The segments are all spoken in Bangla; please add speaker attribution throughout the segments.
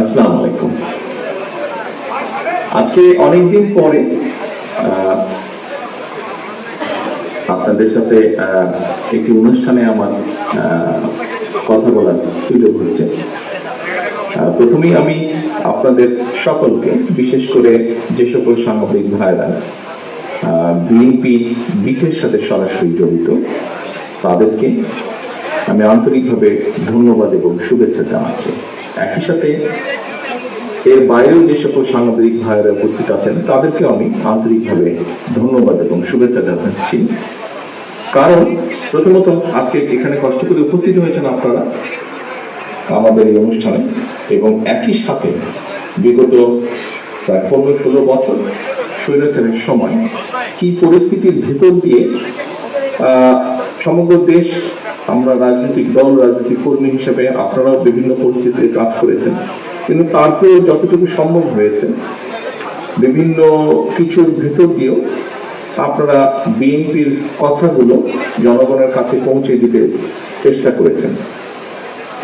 Speaker 1: আসসালামু আলাইকুম। আজকে অনেকদিন পরে আপনাদের সাথে একটি অনুষ্ঠানে আমার কথা বলার সুযোগ হচ্ছে প্রথমেই আমি আপনাদের সকলকে, বিশেষ করে যে সকল সাংবাদিক ভাইরা বিএনপি বিটের সাথে সরাসরি জড়িত, তাদেরকে আমি আন্তরিকভাবে ধন্যবাদ এবং শুভেচ্ছা জানাচ্ছি। একই সাথে এর বাইরেও যে সকল সাংবাদিক ভাইয়েরা উপস্থিত আছেন, তাদেরকে আমি আন্তরিকভাবে ধন্যবাদ এবং শুভেচ্ছা জানাচ্ছি। কারণ প্রথমত আজকে এখানে কষ্ট করে উপস্থিত হয়েছেন আপনারা আমাদের এই অনুষ্ঠানে এবং একই সাথে বিগত প্রায় পনেরো, ষোলো বছর স্বৈরাচারের সময় কি পরিস্থিতির ভেতর দিয়ে সমগ্র দেশ আমরা রাজনৈতিক দল, রাজনৈতিক কর্মী হিসেবে আপনারাও বিভিন্ন পরিস্থিতিতে কাজ করেছেন। কিন্তু তারপরে যতটুকু সম্ভব হয়েছে, বিভিন্ন কিছুর ভেতর দিয়েও আপনারা বিএনপির কথাগুলো জনগণের কাছে পৌঁছে দিতে চেষ্টা করেছেন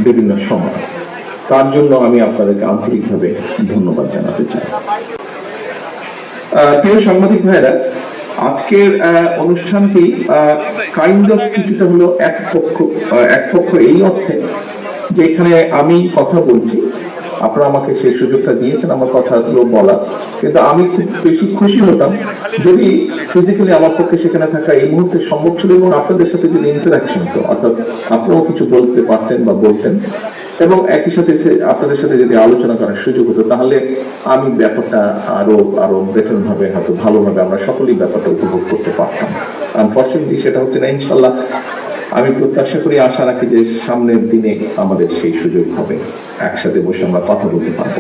Speaker 1: বিভিন্ন সময়। তার জন্য আমি আপনাদেরকে আন্তরিকভাবে ধন্যবাদ জানাতে চাই। প্রিয় সাংবাদিক ভাইরা আজকের অনুষ্ঠানটি কাইন্ড অফ কিছুটা হলো এক পক্ষ এক পক্ষ এই অর্থে যে এখানে আমি কথা বলছি। আপনারা আমাকে সেই সুযোগটা দিয়েছেন, আমার কথাগুলো বলা। কিন্তু আমি খুব বেশি খুশি হতাম যদি ফিজিক্যালি আমার পক্ষে সেখানে থাকা এই মুহূর্তে সম্ভব ছিল এবং আপনাদের সাথে যদি ইন্টারাকশন হতো, অর্থাৎ আপনারাও কিছু বলতে পারতেন বা বলতেন। এবং একই সাথে আপনাদের সাথে যদি আলোচনা করার সুযোগ হতো, তাহলে আমি ব্যাপারটা আরও আরও বেটার ভাবে, হয়তো ভালোভাবে আমরা সকলেই ব্যাপারটা উপভোগ করতে পারতাম। আনফর্চুনেটলি সেটা হচ্ছে না ইনশাল্লাহ আমি প্রত্যাশা করি, আশা রাখি যে সামনের দিনে আমাদের সেই সুযোগ হবে। একসাথে বসে আমরা কথা বলতে পারব।